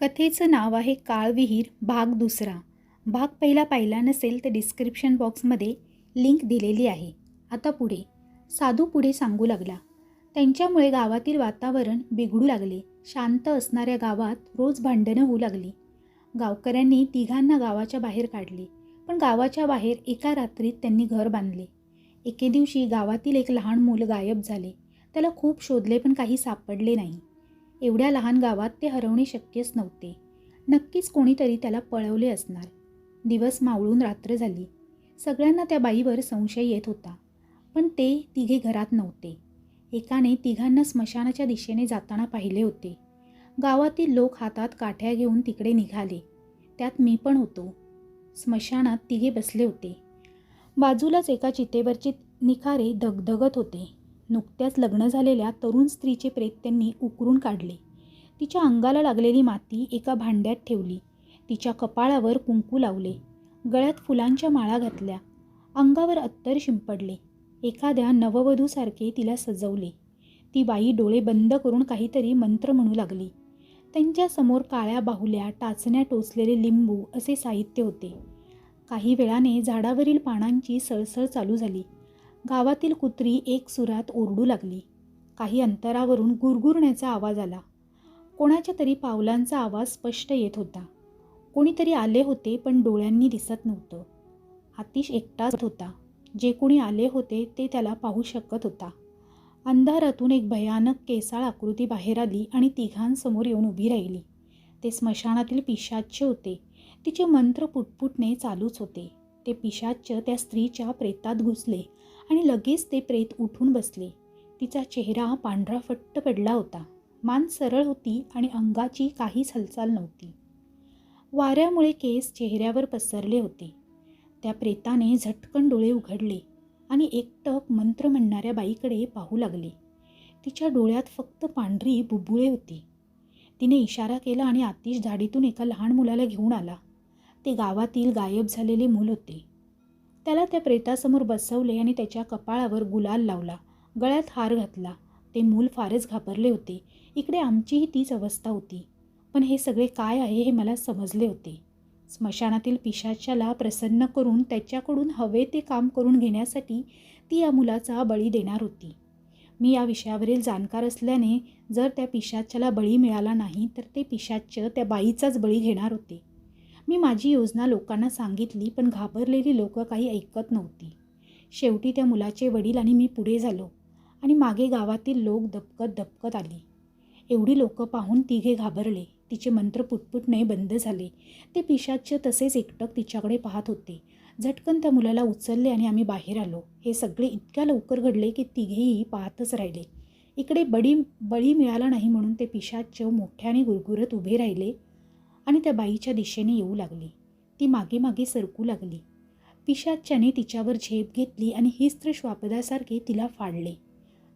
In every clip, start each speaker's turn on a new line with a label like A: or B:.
A: कथेचं नाव आहे काळविहीर भाग दुसरा. भाग पहिला पाहिला नसेल तर डिस्क्रिप्शन बॉक्समध्ये लिंक दिलेली आहे. आता पुढे. साधू पुढे सांगू लागला. त्यांच्यामुळे गावातील वातावरण बिघडू लागले. शांत असणाऱ्या गावात रोज भांडणं होऊ लागली. गावकऱ्यांनी तिघांना गावाच्या बाहेर काढले पण गावाच्या बाहेर एका रात्रीत त्यांनी घर बांधले. एके दिवशी गावातील एक लहान मूल गायब झाले. त्याला खूप शोधले पण काही सापडले नाही. एवढ्या लहान गावात ते हरवणे शक्यच नव्हते. नक्कीच कोणीतरी त्याला पळवले असणार. दिवस मावळून रात्र झाली. सगळ्यांना त्या बाईवर संशय येत होता. पण ते तिघे घरात नव्हते. एकाने तिघांना स्मशानाच्या दिशेने जाताना पाहिले होते. गावातील लोक हातात काठ्या घेऊन तिकडे निघाले. त्यात मी पण होतो. स्मशानात तिघे बसले होते. बाजूलाच एका चितेवरची निखारे दगदगत होते. नुकत्याच लग्न झालेल्या तरुण स्त्रीचे प्रेत त्यांनी उकरून काढले. तिच्या अंगाला लागलेली माती एका भांड्यात ठेवली. तिच्या कपाळावर कुंकू लावले. गळ्यात फुलांच्या माळा घातल्या. अंगावर अत्तर शिंपडले. एखाद्या नववधूसारखे तिला सजवले. ती बाई डोळे बंद करून काहीतरी मंत्र म्हणू लागली. त्यांच्यासमोर काळ्या बाहुल्या टाचण्या टोचलेले लिंबू असे साहित्य होते. काही वेळाने झाडावरील पानांची सळसळ चालू झाली. गावातील कुत्री एक सुरात ओरडू लागली. काही अंतरावरून गुरगुरण्याचा आवाज आला. कोणाच्या तरी पावलांचा आवाज स्पष्ट येत होता. कोणीतरी आले होते पण डोळ्यांनी दिसत नव्हतं. आतिश एकटाच होता. जे कोणी आले होते ते त्याला पाहू शकत होता. अंधारातून एक भयानक केसाळ आकृती बाहेर आली आणि तिघांसमोर येऊन उभी राहिली. ते स्मशानातील पिशाच्य होते. तिचे मंत्र पुटपुटणे चालूच होते. ते पिशाच्य त्या स्त्रीच्या प्रेतात घुसले आणि लगेच ते प्रेत उठून बसले. तिचा चेहरा पांढरा फट्ट पडला होता. मान सरळ होती आणि अंगाची काहीच हालचाल नव्हती. वाऱ्यामुळे केस चेहऱ्यावर पसरले होते. त्या प्रेताने झटकन डोळे उघडले आणि एकटक मंत्र म्हणणाऱ्या बाईकडे पाहू लागले. तिच्या डोळ्यात फक्त पांढरी बुबुळे होती. तिने इशारा केला आणि आतिश झाडीतून एका लहान मुलाला घेऊन आला. ते गावातील गायब झालेले मूल होते. त्याला त्या प्रेतासमोर बसवले आणि त्याच्या कपाळावर गुलाल लावला. गळ्यात हार घातला. ते मूल फारच घाबरले होते. इकडे आमचीही तीच अवस्था होती. पण हे सगळे काय आहे हे मला समजले होते. स्मशानातील पिशाच्याला प्रसन्न करून त्याच्याकडून हवे ते काम करून घेण्यासाठी ती या मुलाचा बळी देणार होती. मी या विषयावरील जाणकार असल्याने जर त्या पिशाच्याला बळी मिळाला नाही तर ते पिशाच्य त्या बाईचाच बळी घेणार होते. मी माझी योजना लोकांना सांगितली पण घाबरलेली लोकं काही ऐकत नव्हती. शेवटी त्या मुलाचे वडील आणि मी पुढे झालो आणि मागे गावातील लोक दपकत दपकत आली. एवढी लोकं पाहून तिघे घाबरले. तिचे मंत्र पुटपुटणे बंद झाले. ते पिशाच्य तसेच एकटक तिच्याकडे पाहत होते. झटकन त्या मुलाला उचलले आणि आम्ही बाहेर आलो. हे सगळे इतक्या लवकर घडले की तिघेही पाहतच राहिले. इकडे बडी बळी मिळाला नाही म्हणून ते पिशाच्य मोठ्याने गुरगुरत उभे राहिले. आणि त्या बाईच्या दिशेने येऊ लागली. ती मागे मागे सरकू लागली. पिशाच्याने तिच्यावर झेप घेतली आणि हिस्त्र श्वापदासारखे तिला फाडले.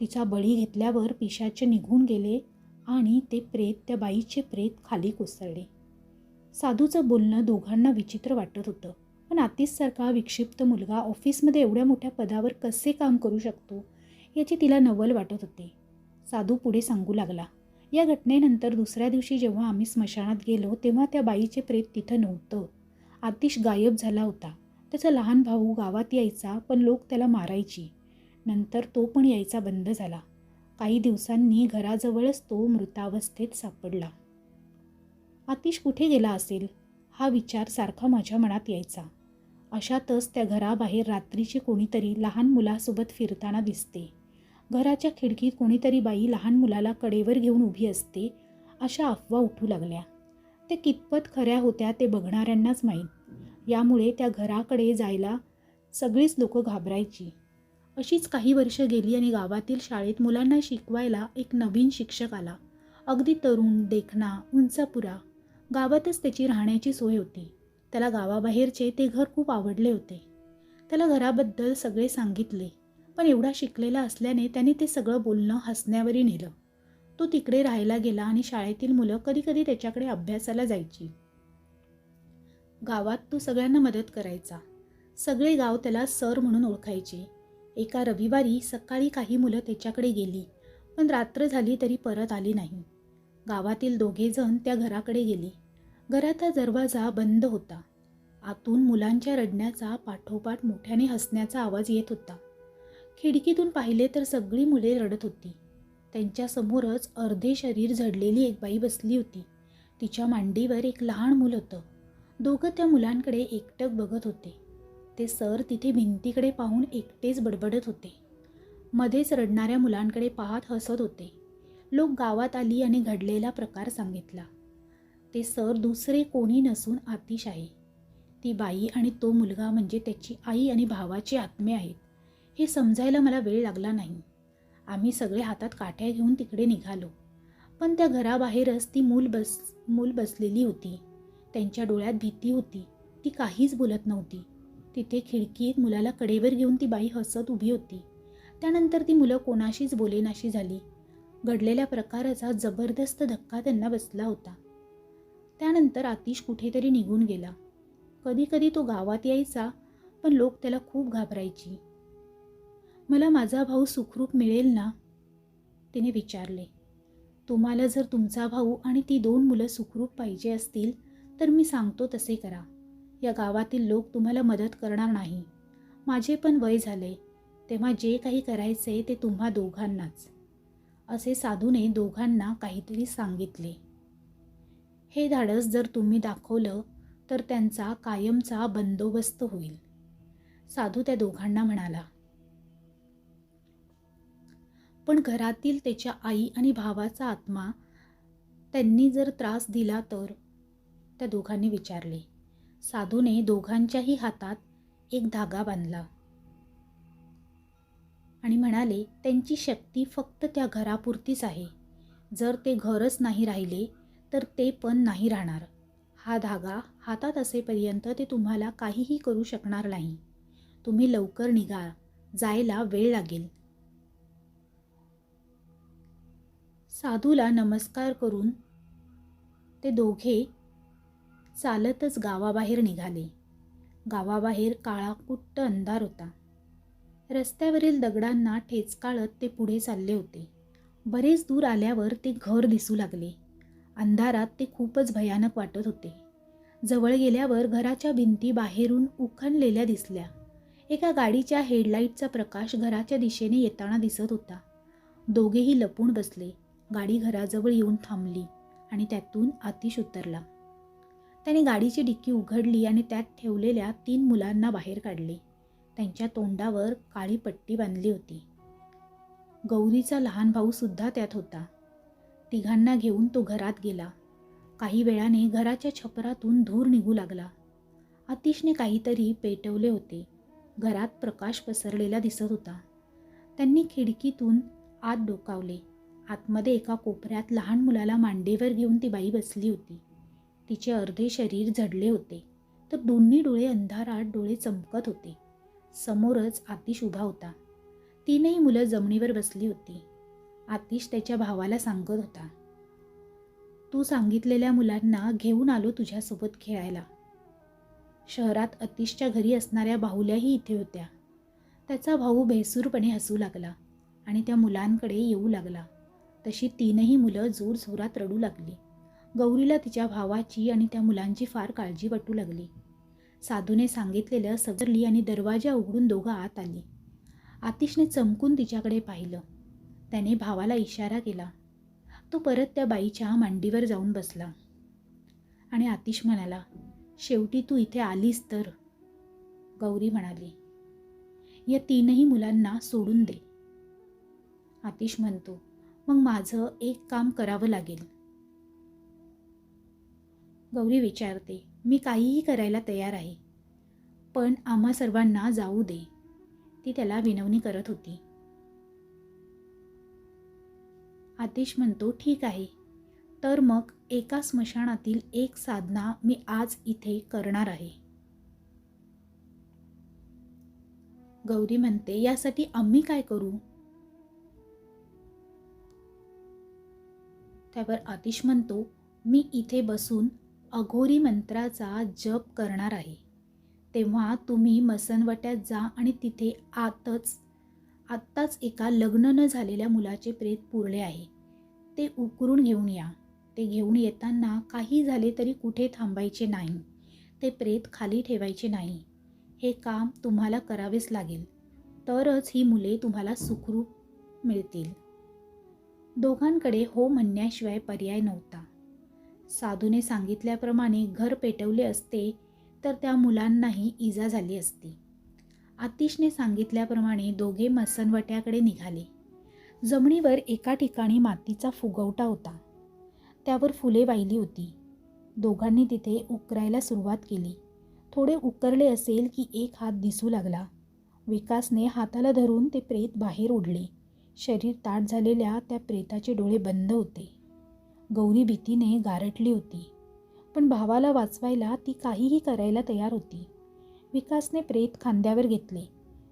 A: तिचा बळी घेतल्यावर पिशाचे निघून गेले आणि ते प्रेत त्या बाईचे प्रेत खाली कोसळले. साधूचं बोलणं दोघांना विचित्र वाटत होतं. पण आतिशसारखा विक्षिप्त मुलगा ऑफिसमध्ये एवढ्या मोठ्या पदावर कसे काम करू शकतो याची तिला नवल वाटत होते. साधू पुढे सांगू लागला. या घटनेनंतर दुसऱ्या दिवशी जेव्हा आम्ही स्मशानात गेलो तेव्हा त्या बाईचे प्रेत तिथं नव्हतं. आतिश गायब झाला होता. त्याचा लहान भाऊ गावात यायचा पण लोक त्याला मारायची. नंतर तो पण यायचा बंद झाला. काही दिवसांनी घराजवळच तो मृतावस्थेत सापडला. आतिश कुठे गेला असेल? हा विचार सारखा माझ्या मनात यायचा. अशातच त्या घराबाहेर रात्रीचे कोणीतरी लहान मुलासोबत फिरताना दिसते. घराच्या खिडकीत कोणीतरी बाई लहान मुलाला कडेवर घेऊन उभी असते अशा अफवा उठू लागल्या. ते कितपत खऱ्या होत्या ते बघणाऱ्यांनाच माहीत. यामुळे त्या घराकडे जायला सगळीच लोकं घाबरायची. अशीच काही वर्ष गेली आणि गावातील शाळेत मुलांना शिकवायला एक नवीन शिक्षक आला. अगदी तरुण देखणा उंचापुरा. गावातच त्याची राहण्याची सोय होती. त्याला गावाबाहेरचे ते घर खूप आवडले होते. त्याला घराबद्दल सगळे सांगितले. पण एवढा शिकलेला असल्याने त्याने ते सगळं बोलणं हसण्यावरी नेलं. तो तिकडे राहायला गेला आणि शाळेतील मुलं कधीकधी त्याच्याकडे अभ्यासाला जायची. गावात तो सगळ्यांना मदत करायचा. सगळे गाव त्याला सर म्हणून ओळखायचे. एका रविवारी सकाळी काही मुलं त्याच्याकडे गेली पण रात्र झाली तरी परत आली नाही. गावातील दोघेजण त्या घराकडे गेली. घराचा दरवाजा बंद होता. आतून मुलांच्या रडण्याचा पाठोपाठ मोठ्याने हसण्याचा आवाज येत होता. खिडकीतून पाहिले तर सगळी मुले रडत होती. त्यांच्यासमोरच अर्धे शरीर झडलेली एक बाई बसली होती. तिच्या मांडीवर एक लहान मूल होतं. दोघं त्या मुलांकडे एकटक बघत होते. ते सर तिथे भिंतीकडे पाहून एकटेच बडबडत होते. मध्येच रडणाऱ्या मुलांकडे पाहत हसत होते. लोक गावात आली आणि घडलेला प्रकार सांगितला. ते सर दुसरे कोणी नसून आतिश आहे ती बाई आणि तो मुलगा म्हणजे त्याची आई आणि भावाचे आत्मे आहेत. हे समजायला मला वेळ लागला नाही. आम्ही सगळे हातात काठ्या घेऊन तिकडे निघालो. पण त्या घराबाहेरच ती मूल बस मूल बसलेली होती. त्यांच्या डोळ्यात भीती होती. ती काहीच बोलत नव्हती. तिथे खिडकीत मुलाला कडेवर घेऊन ती बाई हसत उभी होती. त्यानंतर ती मुलं कोणाशीच बोलेनाशी झाली. घडलेल्या प्रकाराचा जबरदस्त धक्का त्यांना बसला होता. त्यानंतर आतिश कुठेतरी निघून गेला. कधी कधी तो गावात यायचा पण लोक त्याला खूप घाबरायची. मला माझा भाऊ सुखरूप मिळेल ना? तिने विचारले. तुम्हाला जर तुमचा भाऊ आणि ती दोन मुलं सुखरूप पाहिजे असतील तर मी सांगतो तसे करा. या गावातील लोक तुम्हाला मदत करणार नाही. माझे पण वय झाले. तेव्हा जे काही करायचे ते तुम्हा दोघांनाच. असे साधूने दोघांना काहीतरी सांगितले. हे धाडस जर तुम्ही दाखवलं तर त्यांचा कायमचा बंदोबस्त होईल. साधू त्या दोघांना म्हणाला पण घरातील त्याच्या आई आणि भावाचा आत्मा त्यांनी जर त्रास दिला तर? त्या दोघांनी विचारले. साधूने दोघांच्याही हातात एक धागा बांधला आणि म्हणाले त्यांची शक्ती फक्त त्या घरापुरतीच आहे. जर ते घरच नाही राहिले तर ते पण नाही राहणार. हा धागा हातात असेपर्यंत ते तुम्हाला काहीही करू शकणार नाही. तुम्ही लवकर निघा. जायला वेळ लागेल. साधूला नमस्कार करून ते दोघे चालतच गावाबाहेर निघाले. गावाबाहेर काळा कुट्ट अंधार होता. रस्त्यावरील दगडांना ठेचकाळत ते पुढे चालले होते. बरेच दूर आल्यावर ते घर दिसू लागले. अंधारात ते खूपच भयानक वाटत होते. जवळ गेल्यावर घराच्या भिंती बाहेरून उखणलेल्या दिसल्या. एका गाडीच्या हेडलाईटचा प्रकाश घराच्या दिशेने येताना दिसत होता. दोघेही लपून बसले. गाडी घराजवळ येऊन थांबली आणि त्यातून आतिश उतरला. त्याने गाडीची डिक्की उघडली आणि त्यात ठेवलेल्या तीन मुलांना बाहेर काढले. त्यांच्या तोंडावर काळी पट्टी बांधली होती. गौरीचा लहान भाऊसुद्धा त्यात होता. तिघांना घेऊन तो घरात गेला. काही वेळाने घराच्या छपरातून धूर निघू लागला. आतिशने काहीतरी पेटवले होते. घरात प्रकाश पसरलेला दिसत होता. त्यांनी खिडकीतून आत डोकावले. आतमध्ये एका कोपऱ्यात लहान मुलाला मांडीवर घेऊन ती बाई बसली होती. तिचे अर्धे शरीर झडले होते तर दोन्ही डोळे अंधारात डोळे चमकत होते. समोरच आतिश उभा होता. तीनही मुलं जमिनीवर बसली होती. आतिश त्याच्या भावाला सांगत होता तू सांगितलेल्या मुलांना घेऊन आलो तुझ्यासोबत खेळायला. शहरात अतिशच्या घरी असणाऱ्या बाहुल्याही इथे होत्या. त्याचा भाऊ भेसूरपणे हसू लागला आणि त्या मुलांकडे येऊ लागला. तशी तीनही मुलं जोरजोरात रडू लागली. गौरीला तिच्या भावाची आणि त्या मुलांची फार काळजी वाटू लागली. साधूने सांगितलेलं सजरली आणि दरवाजा उघडून दोघं आत आली. आतिशने चमकून तिच्याकडे पाहिलं. त्याने भावाला इशारा केला. तो परत त्या बाईच्या मांडीवर जाऊन बसला. आणि आतिश म्हणाला शेवटी तू इथे आलीस तर? गौरी म्हणाली या तीनही मुलांना सोडून दे. आतिश म्हणतो मग माझं एक काम करावं लागेल. गौरी विचारते मी काहीही करायला तयार आहे पण आम्हा सर्वांना जाऊ दे. ती त्याला विनवणी करत होती. आतिश म्हणतो ठीक आहे तर मग एका स्मशानातील एक साधना मी आज इथे करणार आहे. गौरी म्हणते यासाठी आम्ही काय करू? त्यावर आतिश म्हणतो मी इथे बसून अघोरी मंत्राचा जप करणार आहे. तेव्हा तुम्ही मसनवट्यात जा आणि तिथे आतच आत्ताच एका लग्न न झालेल्या मुलाचे प्रेत पुरले आहे. ते उकरून घेऊन या. ते घेऊन येताना काही झाले तरी कुठे थांबायचे नाही. ते प्रेत खाली ठेवायचे नाही. हे काम तुम्हाला करावेच लागेल. तरच ही मुले तुम्हाला सुखरूप मिळतील. दोघांकडे हो म्हणण्याशिवाय पर्याय नव्हता. साधूने सांगितल्याप्रमाणे घर पेटवले असते तर त्या मुलांनाही इजा झाली असती. आतिशने सांगितल्याप्रमाणे दोघे मसनवट्याकडे निघाले. जमिनीवर एका ठिकाणी मातीचा फुगवटा होता. त्यावर फुले वाहिली होती. दोघांनी तिथे उकरायला सुरुवात केली. थोडे उकरले असेल की एक हात दिसू लागला. विकासने हाताला धरून ते प्रेत बाहेर ओढले. शरीर ताट झालेल्या त्या प्रेताचे डोळे बंद होते. गौरी भीतीने गारटली होती. पण भावाला वाचवायला ती काहीही करायला तयार होती. विकासने प्रेत खांद्यावर घेतले.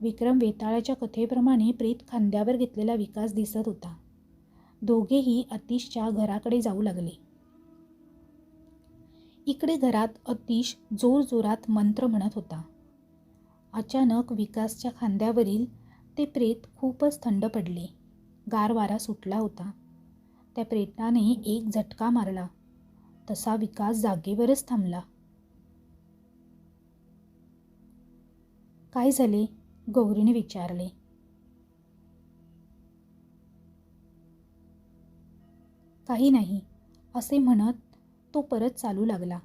A: विक्रम वेताळाच्या कथेप्रमाणे प्रेत खांद्यावर घेतलेला विकास दिसत होता. दोघेही अतिशच्या घराकडे जाऊ लागले. इकडे घरात अतिश जोरजोरात मंत्र म्हणत होता. अचानक विकासच्या खांद्यावरील ते प्रेत खूपच थंड पडले. गार वारा सुटला होता. त्या प्रेताने एक झटका मारला. तसा विकास जागेवरच थांबला. काय झाले? गौरीने विचारले. काही नाही असे म्हणत तो परत चालू लागला.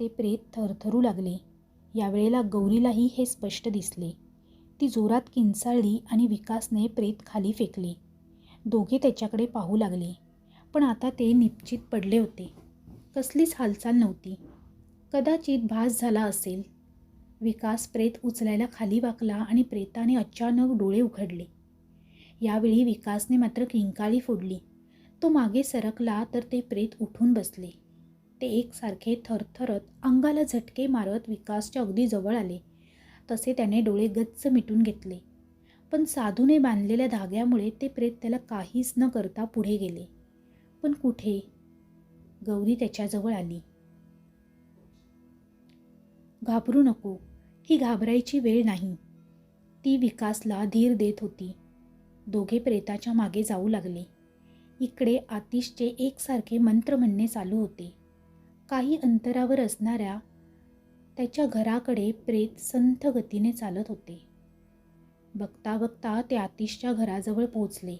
A: ते प्रेत थरथरू लागले. यावेळेला गौरीलाही हे स्पष्ट दिसले. ती जोरात किंचाळली आणि विकासने प्रेत खाली फेकले. दोघे त्याच्याकडे पाहू लागले. पण आता ते निश्चित पडले होते. कसलीच हालचाल नव्हती. कदाचित भास झाला असेल. विकास प्रेत उचलायला खाली वाकला आणि प्रेताने अचानक डोळे उघडले. यावेळी विकासने मात्र किंकाळी फोडली. तो मागे सरकला तर ते प्रेत उठून बसले. ते एकसारखे थरथरत अंगाला झटके मारत विकासच्या अगदी जवळ आले. तसे त्याने डोळे गच्च मिटून घेतले. पण साधूने बांधलेल्या धाग्यामुळे ते प्रेत त्याला काहीच न करता पुढे गेले. पण कुठे? गौरी त्याच्याजवळ आली. घाबरू नको ही घाबरायची वेळ नाही. ती विकासला धीर देत होती. दोघे प्रेताच्या मागे जाऊ लागले. इकडे आतिशचे एकसारखे मंत्र म्हणणे चालू होते. काही अंतरावर असणाऱ्या त्याच्या घराकडे प्रेत संथ गतीने चालत होते. बघता बघता ते आतिशच्या घराजवळ पोचले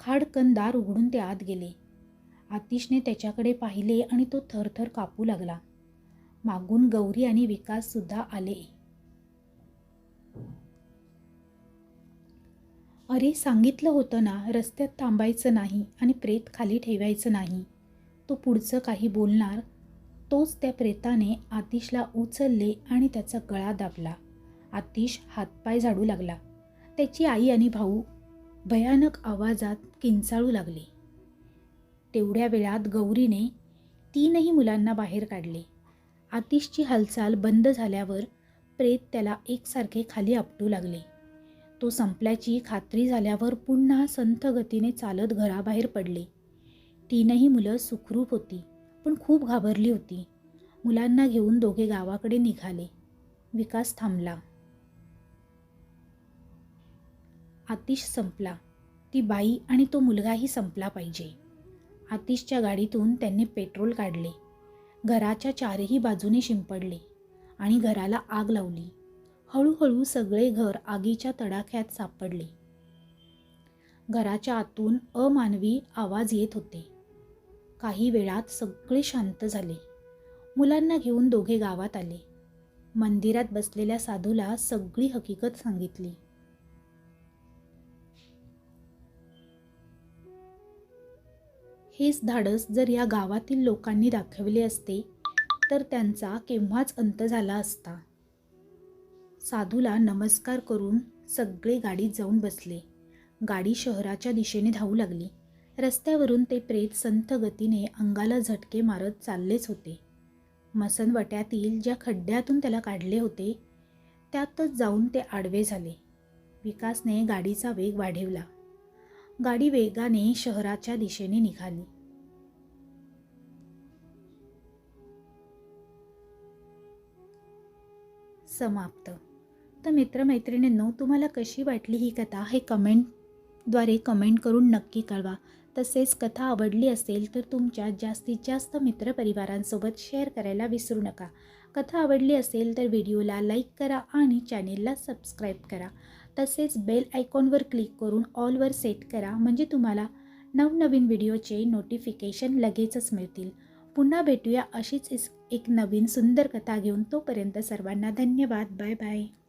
A: खाडकन दार उघडून ते आत गेले. आतिशने त्याच्याकडे पाहिले आणि तो थरथर कापू लागला. मागून गौरी आणि विकास सुद्धा आले. अरे सांगितलं होतं ना रस्त्यात थांबायचं नाही आणि प्रेत खाली ठेवायचं नाही. तो पुढचं काही बोलणार तोच त्या प्रेताने आतिशला उचलले आणि त्याचा गळा दाबला. आतिश हातपाय झाडू लागला. त्याची आई आणि भाऊ भयानक आवाजात किंचाळू लागले. तेवढ्या वेळात गौरीने तीनही मुलांना बाहेर काढले. आतिशची हालचाल बंद झाल्यावर प्रेत त्याला एकसारखे खाली आपटू लागले. तो संपल्याची खात्री झाल्यावर पुन्हा संथ गतीने चालत घराबाहेर पडले. तीनही मुलं सुखरूप होती. पण खूप घाबरली होती. मुलांना घेऊन दोघे गावाकडे निघाले. विकास थांबला. आतिश संपला. ती बाई आणि तो मुलगाही संपला पाहिजे. आतिशच्या गाडीतून त्यांनी पेट्रोल काढले. घराच्या चारही बाजूने शिंपडले आणि घराला आग लावली. हळूहळू सगळे घर आगीच्या तडाख्यात सापडले. घराच्या आतून अमानवी आवाज येत होते. काही वेळात सगळे शांत झाले. मुलांना घेऊन दोघे गावात आले. मंदिरात बसलेल्या साधूला सगळी हकीकत सांगितली. हेच धाडस जर या गावातील लोकांनी दाखवले असते तर त्यांचा केव्हाच अंत झाला असता. साधूला नमस्कार करून सगळे गाडीत जाऊन बसले. गाडी शहराच्या दिशेने धावू लागली. रस्त्यावरून ते प्रेत संथ गतीने अंगाला झटके मारत चाललेच होते. मसनवट्यातील ज्या खड्ड्यातून त्याला काढले होते त्यातच जाऊन ते आडवे झाले. विकासने गाडीचा वेग वाढवला. गाडी वेगाने शहराच्या दिशेने निघाली. समाप्त. तर मित्रमैत्रिणींनो तुम्हाला कशी वाटली ही कथा हे कमेंटद्वारे कमेंट करून नक्की कळवा. तसेच कथा आवडली असेल तर तुमच्या जास्तीत जास्त मित्रपरिवारांसोबत शेअर करायला विसरू नका. कथा आवडली असेल तर व्हिडिओला लाईक करा आणि चॅनेलला सबस्क्राईब करा. तसेच बेल आयकॉनवर क्लिक करून ऑलवर सेट करा म्हणजे तुम्हाला नवनवीन व्हिडिओचे नोटिफिकेशन लगेचच मिळतील. पुन्हा भेटूया अशीच इस- एक नवीन सुंदर कथा घेऊन तोपर्यंत सर्वांना धन्यवाद. Bye bye.